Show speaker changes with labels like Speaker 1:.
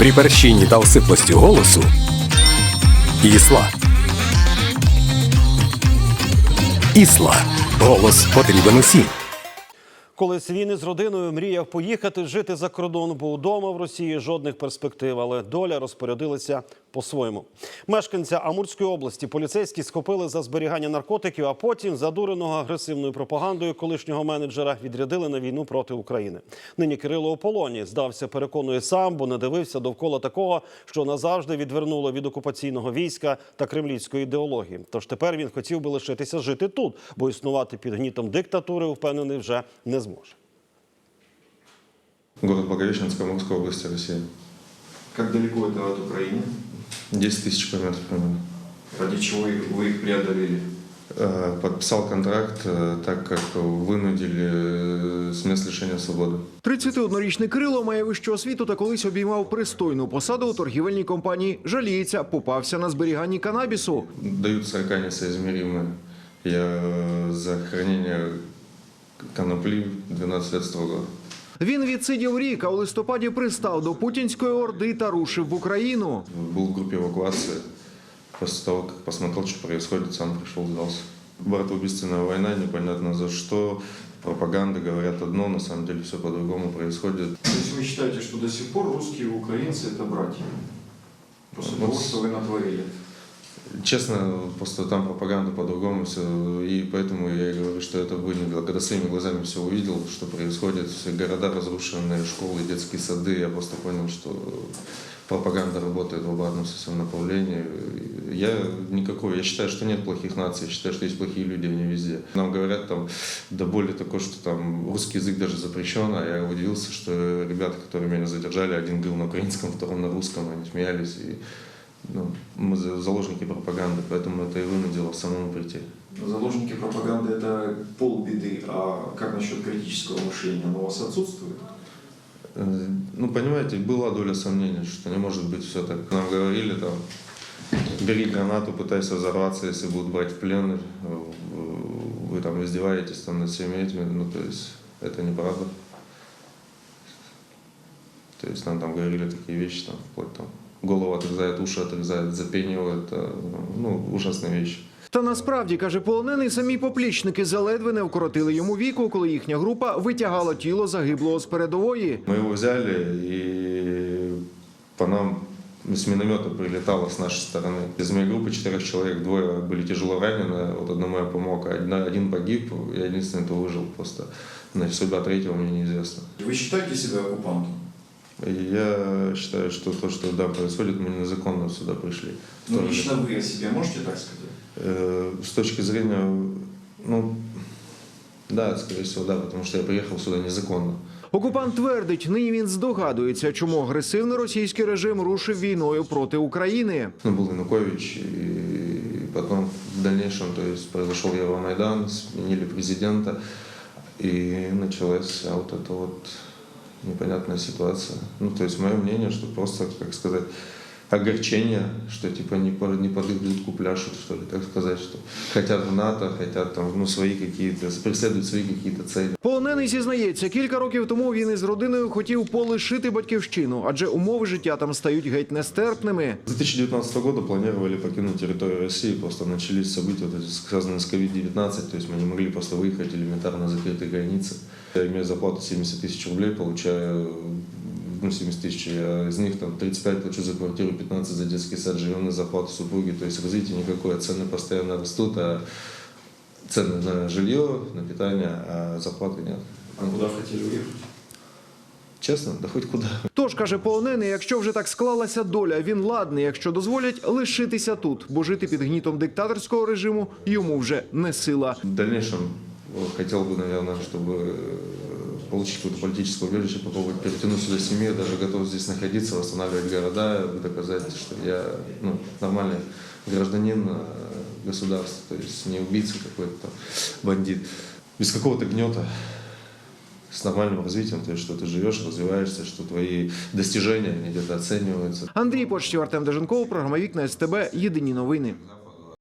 Speaker 1: При перщині та осиплості голосу Ісла. Ісла. Голос потрібен усім.
Speaker 2: Колись він із родиною мріяв поїхати жити за кордон, бо вдома в Росії жодних перспектив, але доля розпорядилася по-своєму. Мешканця Амурської області поліцейські схопили за зберігання наркотиків, а потім задуреного агресивною пропагандою колишнього менеджера відрядили на війну проти України. Нині Кирило у полоні здався, переконує сам, бо не дивився довкола такого, що назавжди відвернуло від окупаційного війська та кремлівської ідеології. Тож тепер він хотів би лишитися жити тут, бо існувати під гнітом диктатури, впевнений, вже не зможе.
Speaker 3: Город Благовещенск, Амурской области, Россия.
Speaker 4: Как далеко это от Украины?
Speaker 3: 10 тысяч километров примерно.
Speaker 4: Ради чего их- вы их преодолели?
Speaker 3: Э, Подписал контракт, э, так как вынудили э, с мест лишения свободы.
Speaker 5: 31-річний Кирило має вищу освіту та колись обіймав пристойну посаду у торгівельній компанії. Жаліється, попався на зберіганні канабісу.
Speaker 3: Дают срока несоизмеримые. Я э, за хранение конопли 12 лет строго.
Speaker 5: Він відсидів рік, а у листопаді пристав до путінської орди та рушив в Україну.
Speaker 3: Был в группе эвакуации. После того, как посмотрел, что происходит, сам пришел, сдался. Братоубийственная война, непонятно за что. Пропаганда говорят одно, на самом деле все по-другому происходит.
Speaker 4: То есть вы считаете, что до сих пор русские и украинцы это братья? После
Speaker 3: Вот
Speaker 4: того,
Speaker 3: с-
Speaker 4: что вы натворили.
Speaker 3: Честно, просто там пропаганда по-другому все, и поэтому я и говорю, что это вынесло. Когда своими глазами все увидел, что происходит, все города разрушенные, школы, детские сады, я просто понял, что пропаганда работает в обратном совсем направлении. Я никакой, я считаю, что нет плохих наций, я считаю, что есть плохие люди, они везде. Нам говорят там, да более такое, что там русский язык даже запрещен, а я удивился, что ребята, которые меня задержали, один говорил на украинском, второй на русском, они смеялись, и ну, мы за- заложники пропаганды, поэтому это и вынудило самому прийти.
Speaker 4: Заложники пропаганды это полбеды, а как насчет критического мышления? Оно у вас отсутствует?
Speaker 3: Э, Ну, понимаете, была доля сомнений, что не может быть все так. Нам говорили там, бери гранату, пытайся взорваться, если будут брать в плен, э, вы там издеваетесь там над всеми этими, ну, то есть, это неправда. То есть, нам там говорили такие вещи, там, вплоть там, голову отрезает, уши отрезает, запенивают, это, ну, ужасные вещи.
Speaker 5: Та насправді каже полонений, самі поплічники заледве не вкоротили йому віку, коли їхня група витягала тіло загиблого з передової.
Speaker 3: Мы его взяли, и по нам с миномета прилетало с нашей стороны. Из моей группы четырех человек, двое были тяжело ранены, вот одному я помог, а один, один погиб, я единственный, кто выжил просто. Значит, судьба третьего мне неизвестна.
Speaker 4: Вы считаете себя оккупантом?
Speaker 3: И я считаю, что то, что да, происходит, мы незаконно сюда пришли.
Speaker 4: Ну,
Speaker 3: Тоже.
Speaker 4: лично вы о себе можете так сказать?
Speaker 3: Э, С точки зрения, ну, да, скорее всего, да, потому что я приехал сюда незаконно.
Speaker 5: Окупант твердить, нині він здогадується, чому агресивний російський режим рушив війною проти України.
Speaker 3: Ну, был Янукович, и потом в дальнейшем, то есть произошел Евромайдан, сменили президента, и началась вся вот эта вот непонятная ситуация. Ну, то есть мое мнение, что просто, как сказать, огорчение, что типа не, по, не под их дудку пляшут, что ли, так сказать, что хотят в НАТО, хотят там, ну, свои какие-то, преследуют свои какие-то цели.
Speaker 5: Полонений зізнається, кілька років тому він із родиною хотів полишити батьківщину, адже умови життя там стають геть нестерпними.
Speaker 3: С 2019 года планировали покинуть территорию России, просто начались события, вот эти, связанные с COVID-19, то есть мы не могли просто выехать элементарно закрытые границы. Я имею зарплату 70 тысяч рублей, получаю ну, 70 тысяч, я из них там 35 плачу за квартиру, 15 за детский сад, живем на зарплату супруги, то есть развития никакое, цены постоянно растут, а цены на жилье, на питание, а зарплаты нет.
Speaker 4: А куда хотели уехать?
Speaker 3: Честно, да хоть куда.
Speaker 5: Тож каже полонений, якщо вже так склалася доля, він ладний, якщо дозволять лишитися тут, бо жити під гнітом диктаторського режиму йому вже не сила.
Speaker 3: В дальнейшем э, хотел бы, наверное, чтобы э, получить какое-то политическое убежище, попробовать перетянуть сюда семью, даже готов здесь находиться, восстанавливать города, доказать, что я ну, нормальный гражданин э, государства, то есть не убийца какой-то там, бандит, без какого-то гнета, с нормальным развитием, то есть что ты живешь, развиваешься, что твои достижения они где-то оцениваются.
Speaker 5: Андрій Почтів, Артем Деженков, програма Вікна СТБ. Єдині новини.